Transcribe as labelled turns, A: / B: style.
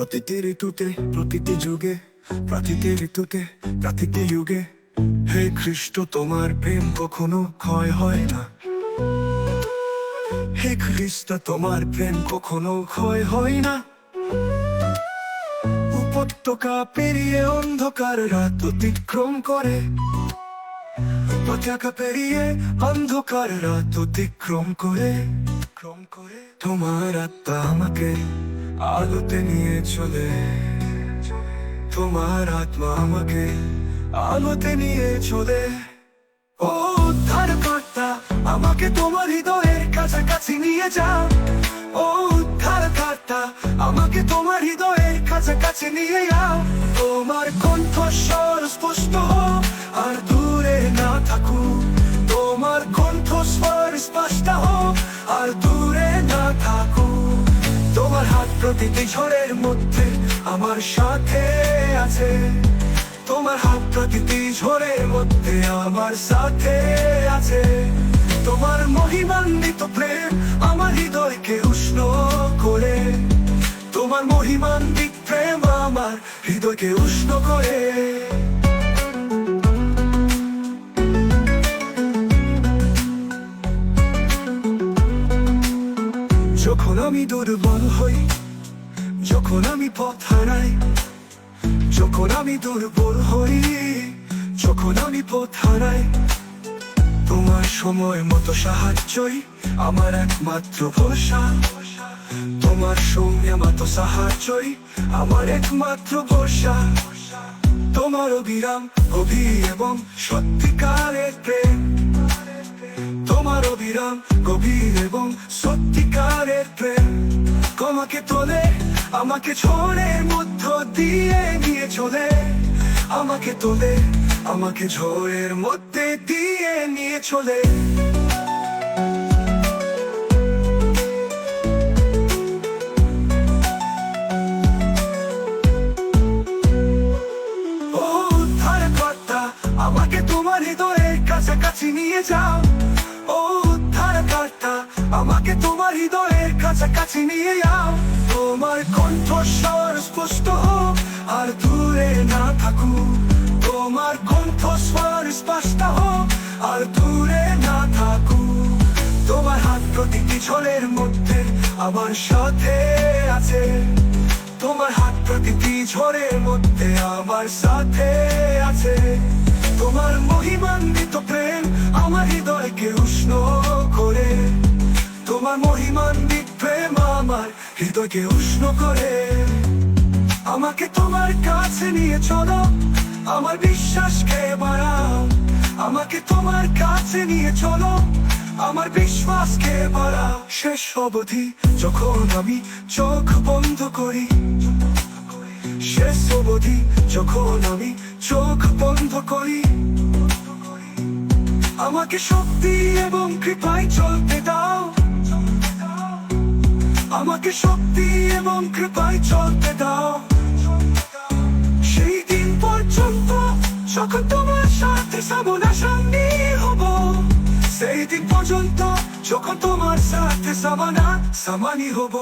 A: প্রতিটি ঋতুতে, প্রতিটি যুগে, প্রতিটি ঋতুতে, প্রতিটি যুগে। হে খ্রিস্ট, তোমার প্রেম কখনো ক্ষয় হয় না। হে খ্রিস্ট, তোমার প্রেম কখনো ক্ষয় হয় না। উপত্যকা পেরিয়ে অন্ধকার রাত অতিক্রম করে। উপত্যকা পেরিয়ে অন্ধকার রাত অতিক্রম করে। ক্রম করে, তোমার আত্মা আমাকে আলোতে নিয়ে চলে তোমার আত্মা আমাকে আলোতে নিয়ে চলে। ও উদ্ধার কর্তা আমাকে তোমার হৃদয়ের কাছাকাছি নিয়ে যাও ও উদ্ধার কর্তা আমাকে তোমার হৃদয়ের কাছাকাছি নিয়ে যাও তোমার কণ্ঠস্বর স্পষ্ট হোক, আর প্রতিটি ঝড়ের মধ্যে আমার সাথে আছে। তোমার হাত প্রতিটি ঝড়ের মধ্যে আমার সাথে আছে। তোমার মহিমান্বিত প্রেম আমার হৃদয়কে উষ্ণ করে। তোমার মহিমান্বিত প্রেম আমার হৃদয়কে উষ্ণ করে। যখন আমি দুর্বল হই যখন আমি পথ হারাই, যখন আমি দুর্বল হই, যখন আমি পথ হারাই, তোমার সময় মতো সাহায্যই আমার একমাত্র ভরসা। তোমার সঙ্গে মতো সাহায্যই আমার একমাত্র ভরসা। তোমার অবিরাম, গভীর এবং সত্যিকারের প্রেম। তোমার অবিরাম, গভীর এবং সত্যিকারের প্রেম। আমাকে তোলে আমাকে ঝড়ের মধ্য দিয়ে নিয়ে চলে। আমাকে তোলে, আমাকে ঝড়ের মধ্যে দিয়ে নিয়ে চলে। নিয়ে যাও। ও উদ্ধার আমাকে তোমার হৃদয়ের কাছাকাছি নিয়ে যাও। তোমার কণ্ঠস্বর স্পষ্ট হোক, আর দূরে না থাকুক। তোমার কণ্ঠস্বর স্পষ্ট হোক, আর দূরে না থাকুক। তোমার হাত প্রতিটি ঝড়ের মধ্যে আমার সাথে আছে। তোমার হাত প্রতিটি ঝড়ের মধ্যে আমার সাথে আছে। তোমার মহিমান্বিত প্রেম আমার হৃদয়কে হৃদয়কে উষ্ণ করে আমাকে তোমার কাছে নিয়ে চলো। আমার বিশ্বাসকে বাড়াও। আমাকে তোমার কাছে নিয়ে চলো। আমার বিশ্বাসকে বাড়াও। শেষ অবধি যখন আমি চোখ বন্ধ করি, শেষ অবধি যখন আমি চোখ বন্ধ করি, আমাকে শক্তি এবং কৃপায় চলতে দাও। আমাকে শক্তি এবং কৃপায় চলতে দাও। সেই দিন পর্যন্ত যখন তোমার সাথে সামনা সামনি হব, সেই দিন পর্যন্ত যখন তোমার সাথে সামনা সামানি হব।